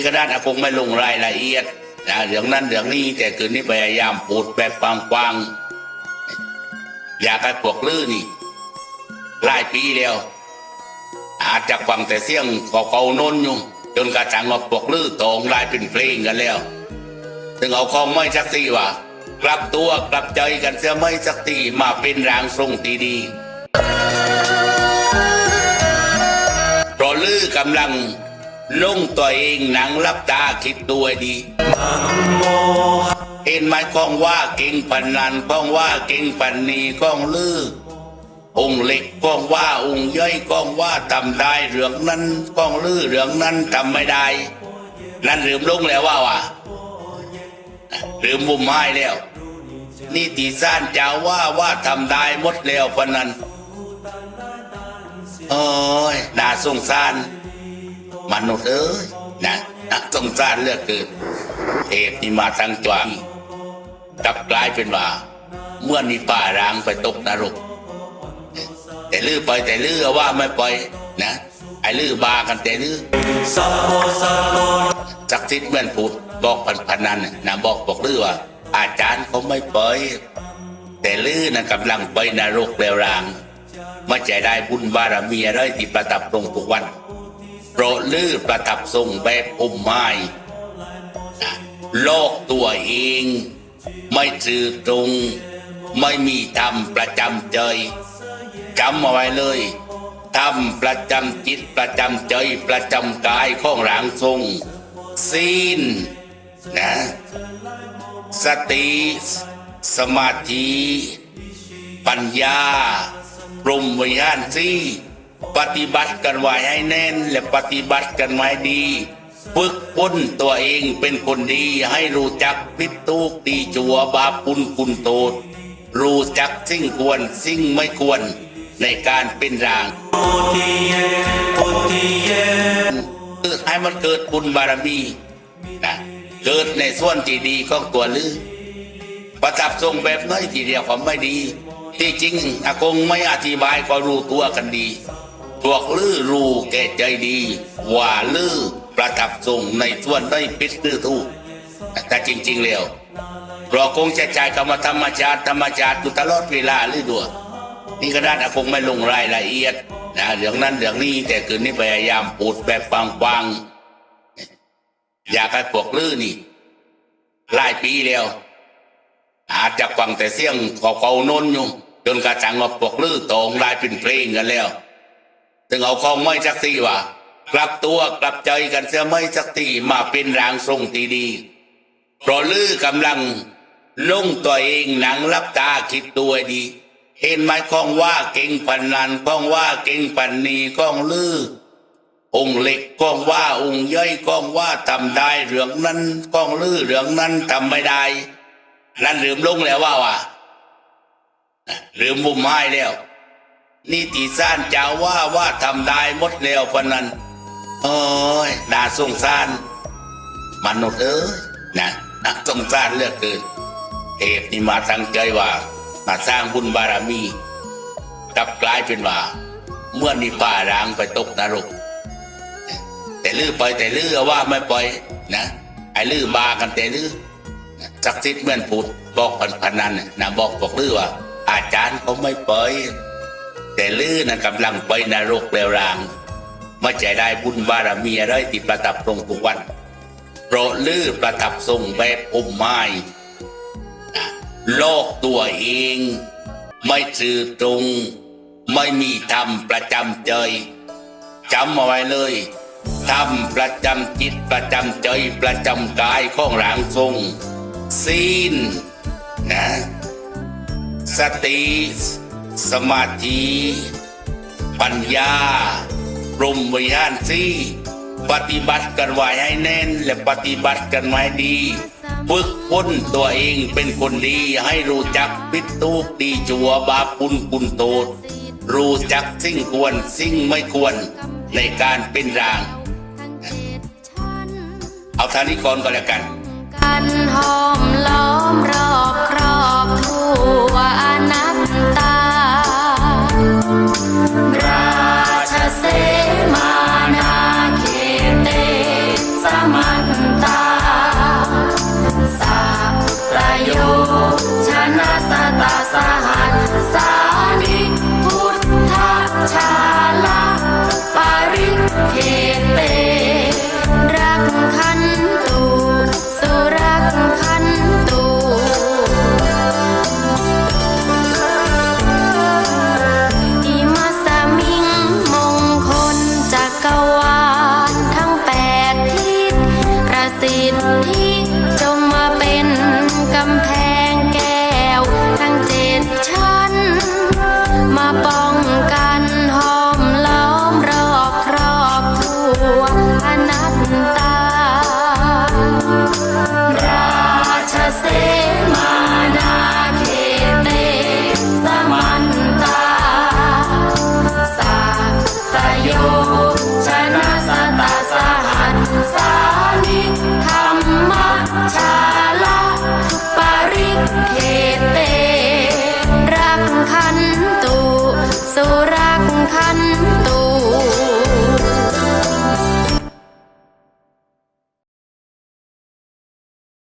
นี่ก็ด้านอากงไม่ลงรายละเอียดนะเรื่องนั้นเรื่องนี้แต่คืนนี้พยายามพูดแบบกว้างๆอยากให้พวกลื้อนี่หลายปีแล้ว อาจจะฟังแต่เสียงเก่าๆโนนอยู่จนกระทั่งว่าพวกลื้อตองลายเป็นเพลงกันแล้วถึงเอาของไม่สักทีว่ากลับตัวกลับใจกันเสียไม่สักทีมาเป็นรางทรงตีดีเพราะลื้อกำลัง ลงตัวเองหนังรับตาคิดตัวดีเห็นไหมก้องว่าเก่งปันนันก้องว่าเก่งปันนีก้องลือองค์เล็กก้องว่าองค์ย่อยก้องว่าทำได้เรื่องนั้นก้องลือเรื่องนั้นทำไม่ได้ นั่นลืมลงแล้วว่าวะลืมมุมไม้แล้ว นี่ตีซ่านจ้าว่าว่าทำได้หมดแล้วพนันโอ้ยน่าสงสาร มนุษย์เอ้ยนะน่าสงสารเลือกเกินเทพนี่มาทั้งจวงกลับกลายเป็นว่า เมื่อนี่ป่าร้างไปตกนรก แต่ลือไปแต่ลือว่าไม่ปล่อยนะไอ้ลือบากันแต่ลือจักทิศเมื่อนพูดบอกพันพนันน่ะนะบอกบอกลือว่า อาจารย์เขาไม่ปล่อยแต่ลือนะกำลังไปนรกแล้วรางไม่ใจได้บุญบารมีอะไรที่ประทับตรงทุกวัน โปรลือประทับทรงแบบอมไม้นะโลกตัวเอง ไม่ซื่อตรง ไม่มีธรรมประจำใจจำเอาไว้เลยทำประจำจิตประจำใจประจำกายของหลางทรงศีลนะสติสมาธิ ปัญญาปรุมวิญญาณสี่ ปฏิบัติกันไว้ให้แน่น และปฏิบัติกันไว้ดี ฝึกปนตัวเองเป็นคนดีให้รู้จักพิดตูกดีจัวบาปปุนกุนโตดรู้จักสิ่งควรสิ่งไม่ควรในการเป็นร่างให้มันเกิดบุญบารมีนะเกิดในส่วนที่ดีของตัวลือประทับทรงแบบน้อยทีเดียวก็ไม่ดี ที่จริงอากงไม่อธิบายก็รู้ตัวกันดี พวกลือรูแก่ใจดี ว่าลือประทับทรงในส่วนได้ปิดลือทูกแต่จริง ๆ แล้ว เราคงจะใจคำว่าธรรมชาติธรรมชาติอยู่ตลอดเวลาลือดัวนี่ก็ด้านอากงไม่ลงรายละเอียดนะเรื่องนั้นเรื่องนี้แต่คืนนี้พยายามพูดแบบกว้างๆอยากให้พวกลือนี่หลายปีแล้วอาจจะฟังแต่เสียงเก่าๆนนอยู่จนกระทั่งว่าพวกลือตองลายเป็นเพลงกันแล้ว ถึงเอาของไม่สักทีว่ากลับตัวกลับใจกันเสียไม่สักทีมาเป็นรางทรงตีดีเพราะลือกำลังลงตัวเองหนังรับตาคิดตัวดี เห็นไหมกล้องว่าเก่งปันนันกล้องว่าเก่งปันนีกล้องลือองค์เล็กก้องว่าองค์ย่อยก้องว่าทำได้เรื่องนั้นก้องลือเรื่องนั้นทำไม่ได้ นั่นลืมลงแล้วว่าวะลืมมุมไม้แล้ว นี่ตีซ่านจ้าว่าว่าทำได้หมดแล้วพนันโอ้ยน่าสงสารมนุษย์เอ้ยนะน่าสงสารเลือกเกินเทพนี่มาตั้งใจว่า มาสร้างบุญบารมีกลับกลายเป็นว่า เมื่อนี่ป่าร้างไปตกนรก แต่ลือไปแต่ลือว่าไม่ปล่อยนะไอ้ลือบากันแต่ลือศักดิ์สิทธิ์เมื่อนพูดบอกพันพนันนะนะบอกบอกลือว่า อาจารย์เขาไม่ปล่อย แต่ลือนะกำลังไปนรกแล้วรางม่ใจได้บุญบารมีอะไรที่ประทับตรงทุกวันโปรดลือประทับทรงแบบอมไม้โลกตัวเอง ไม่ซื่อตรง ไม่มีธรรมประจำใจจำเอาไว้เลยธรรมประจำจิตประจำใจประจำกายของหลางทรงศีลนะสติ สมาธิ ปัญญารมวิญาณสี่ปฏิบัติกันไว้ให้แน่น และปฏิบัติกันไว้ดี ฝึกฝนตัวเองเป็นคนดีให้รู้จักปิดตูกดีจัวบาปปุนกุนโตดรู้จักสิ่งควรสิ่งไม่ควรในการเป็นราง เอาทานี้ก่อนก็แล้วกัน กันหอมล้อมรอบครอบทั่ стоит